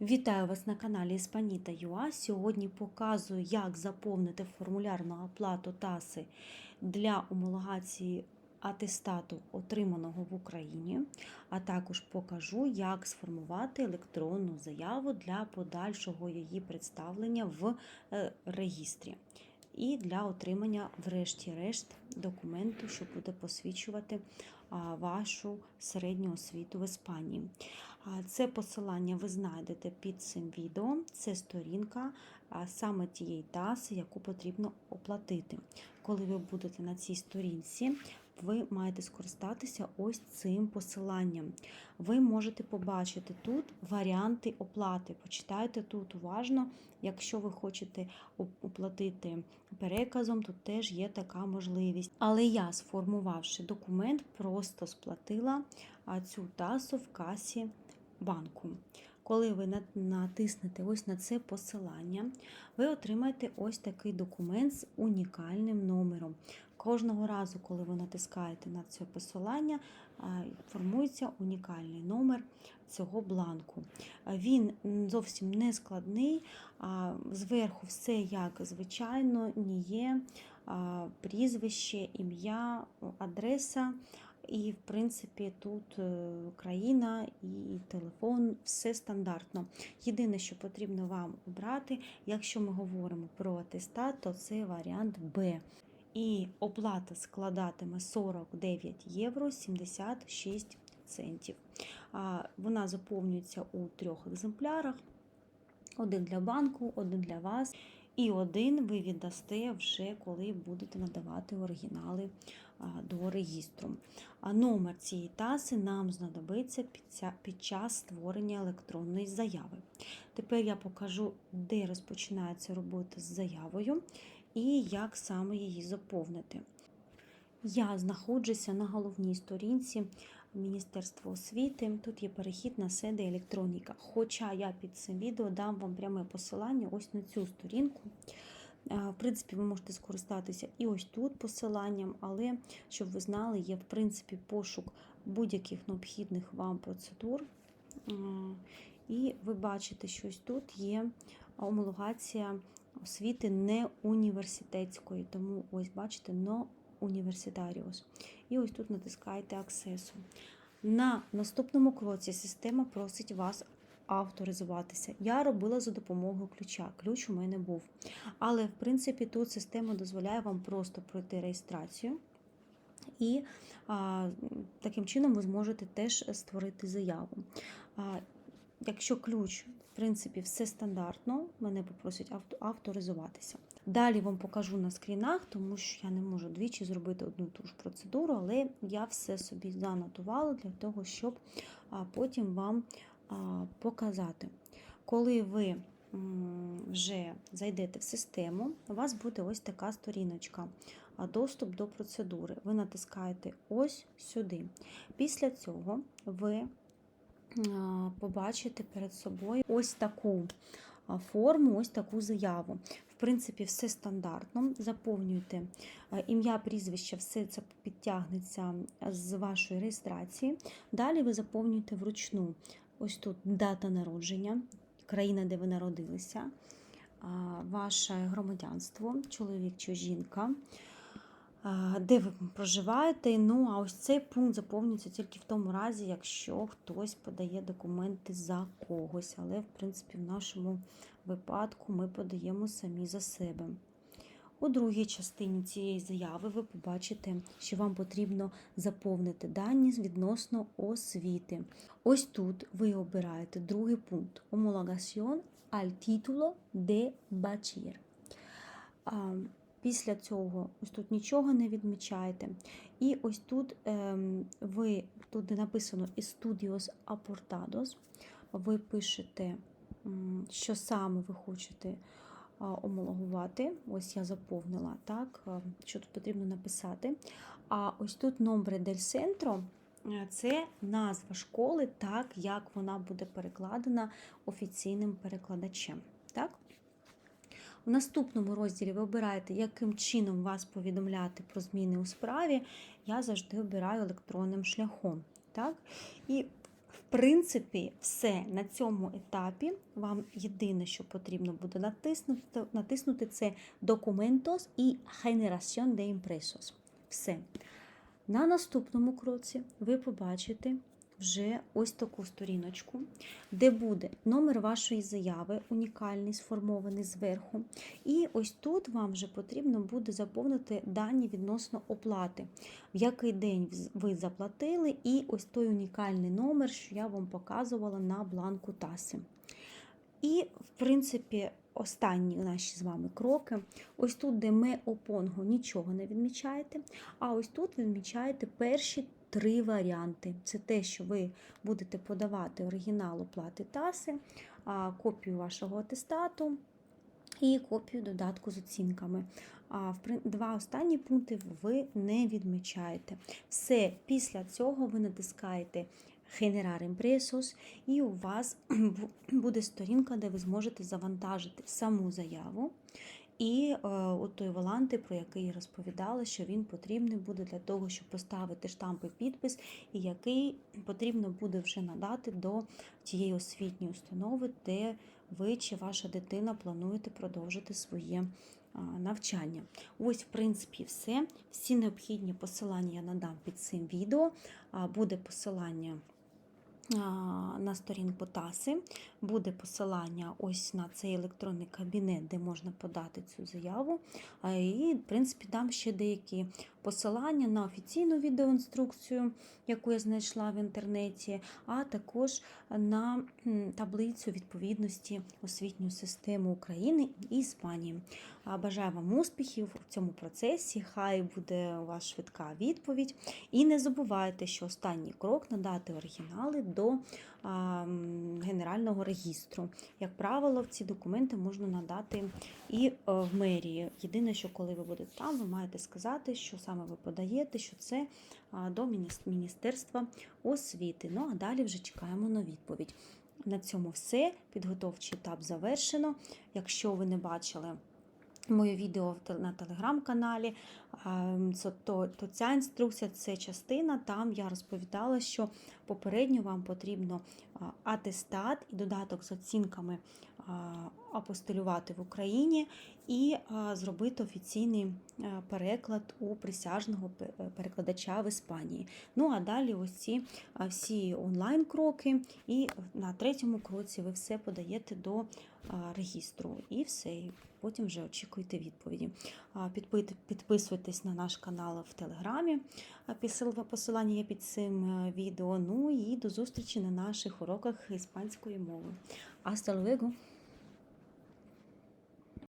Вітаю вас на каналі Іспаніта ЮА. Сьогодні показую, як заповнити формулярну оплату ТАСи для ομологації атестату, отриманого в Україні, а також покажу, як сформувати електронну заяву для подальшого її представлення в е, регістрі. І для отримання, врешті-решт, документу, що буде посвідчувати вашу середню освіту в Іспанії. Це посилання ви знайдете під цим відео. Це сторінка саме тієї таси, яку потрібно оплатити. Коли ви будете на цій сторінці, ви маєте скористатися ось цим посиланням. Ви можете побачити тут варіанти оплати. Почитайте тут уважно. Якщо ви хочете оплатити переказом, тут теж є така можливість. Але я, сформувавши документ, просто сплатила цю тасу в касі банку. Коли ви натиснете ось на це посилання, ви отримаєте ось такий документ з унікальним номером. Кожного разу, коли ви натискаєте на це посилання, формується унікальний номер цього бланку. Він зовсім не складний, зверху все як звичайно, ніє, прізвище, ім'я, адреса. І, в принципі, тут е, країна і телефон, все стандартно. Єдине, що потрібно вам обрати, якщо ми говоримо про атестат, то це варіант Б. І оплата складатиме 49 євро 76 центів. Вона заповнюється у трьох екземплярах: один для банку, один для вас. І один ви віддасте вже коли будете надавати оригінали до реєстру. А номер цієї таси нам знадобиться під час створення електронної заяви. Тепер я покажу, де розпочинається робота з заявою і як саме її заповнити. Я знаходжуся на головній сторінці Міністерства освіти. Тут є перехід на седе електроніка. Хоча я під цим відео дам вам пряме посилання ось на цю сторінку. Е, В принципі, ви можете скористатися і ось тут посиланням, але щоб ви знали, є в принципі пошук будь-яких необхідних вам процедур. І ви бачите, що ось тут є омологація освіти не університетської, тому ось бачите, но університаріус. І ось тут натискаєте аксесу. На наступному кроці система просить вас авторизуватися. Я робила за допомогою ключа. Ключ у мене був. Але, в принципі, тут система дозволяє вам просто пройти реєстрацію. І а, таким чином ви зможете теж створити заяву. А, якщо ключ, в принципі, все стандартно, мене попросять авто, авторизуватися. Далі вам покажу на скрінах, тому що я не можу двічі зробити одну ту ж процедуру, але я все собі занотувала для того, щоб потім вам показати. Коли ви вже зайдете в систему, у вас буде ось така сторіночка. Доступ до процедури. Ви натискаєте ось сюди. Після цього ви а, побачите перед собою ось таку форму, ось таку заяву. В принципі, все стандартно. Заповнюйте ім'я, прізвище, все це підтягнеться з вашої реєстрації. Далі ви заповнюєте вручну. Ось тут дата народження, країна, де ви народилися, ваше громадянство, чоловік чи жінка, де ви проживаєте. Ну, а ось цей пункт заповнюється тільки в тому разі, якщо хтось подає документи за когось. Але, в принципі, в нашому випадку ми подаємо самі за себе. У другій частині цієї заяви ви побачите, що вам потрібно заповнити дані відносно освіти. Ось тут ви обираєте другий пункт Homologación al título de bachiller. Після цього ось тут нічого не відмічаєте. І ось тут ем, ви, тут де написано Estudios Aportados, ви пишете, що саме ви хочете омологувати. Ось я заповнила, так, що тут потрібно написати. А ось тут nombre del centro е, це назва школи, так як вона буде перекладена офіційним перекладачем. У наступному розділі ви обираєте, яким чином вас повідомляти про зміни у справі. Я завжди обираю електронним шляхом. Так? І, в принципі, все на цьому етапі. Вам єдине, що потрібно буде натиснути, натиснути це Documentos і Generación de Impresos. Все. На наступному кроці ви побачите вже ось таку сторіночку, де буде номер вашої заяви, унікальний, сформований зверху. І ось тут вам вже потрібно буде заповнити дані відносно оплати, в який день ви заплатили, і ось той унікальний номер, що я вам показувала на бланку ТАСи. І, в принципі, останні наші з вами кроки. Ось тут, де ми опонгу нічого не відмічаєте, а ось тут відмічаєте перші три варіанти. Це те, що ви будете подавати оригінал оплати ТАСи, копію вашого атестату і копію додатку з оцінками. А два останні пункти ви не відмічаєте. Все, після цього ви натискаєте Generar Impresos, і у вас буде сторінка, де ви зможете завантажити саму заяву. І е, от той Воланти, про який розповідала, що він потрібний буде для того, щоб поставити штамп і підпис, і який потрібно буде вже надати до тієї освітньої установи, де ви чи ваша дитина плануєте продовжити своє навчання. Ось, в принципі, все. Всі необхідні посилання я надам під цим відео. Буде посилання на сторінку ТАСи, буде посилання ось на цей електронний кабінет, де можна подати цю заяву. І, в принципі, дам ще деякі посилання на офіційну відеоінструкцію, яку я знайшла в інтернеті, а також на таблицю відповідності освітньої системи України і Іспанії. Бажаю вам успіхів у цьому процесі. Хай буде у вас швидка відповідь. І не забувайте, що останній крок надати оригінали до генерального регістру. Як правило, ці документи можна надати і е, в мерії. Єдине, що коли ви будете там, ви маєте сказати, що саме ви подаєте, що це до Міністерства освіти. Ну а далі вже чекаємо на відповідь. На цьому все. Підготовчий етап завершено. Якщо ви не бачили моє відео на телеграм-каналі, це- то, то ця інструкція це частина. Там я розповідала, що попередньо вам потрібно атестат і додаток з оцінками апостилювати в Україні і зробити офіційний переклад у присяжного е, перекладача в Іспанії. Ну а далі ось ці всі онлайн кроки, і на третьому кроці ви все подаєте до регістру. І все. Потім вже очікуйте відповіді. Підписуйтесь на наш канал в Телеграмі. Посилання є під цим е, відео. Ну і до зустрічі на наших уроках іспанської мови. Hasta luego!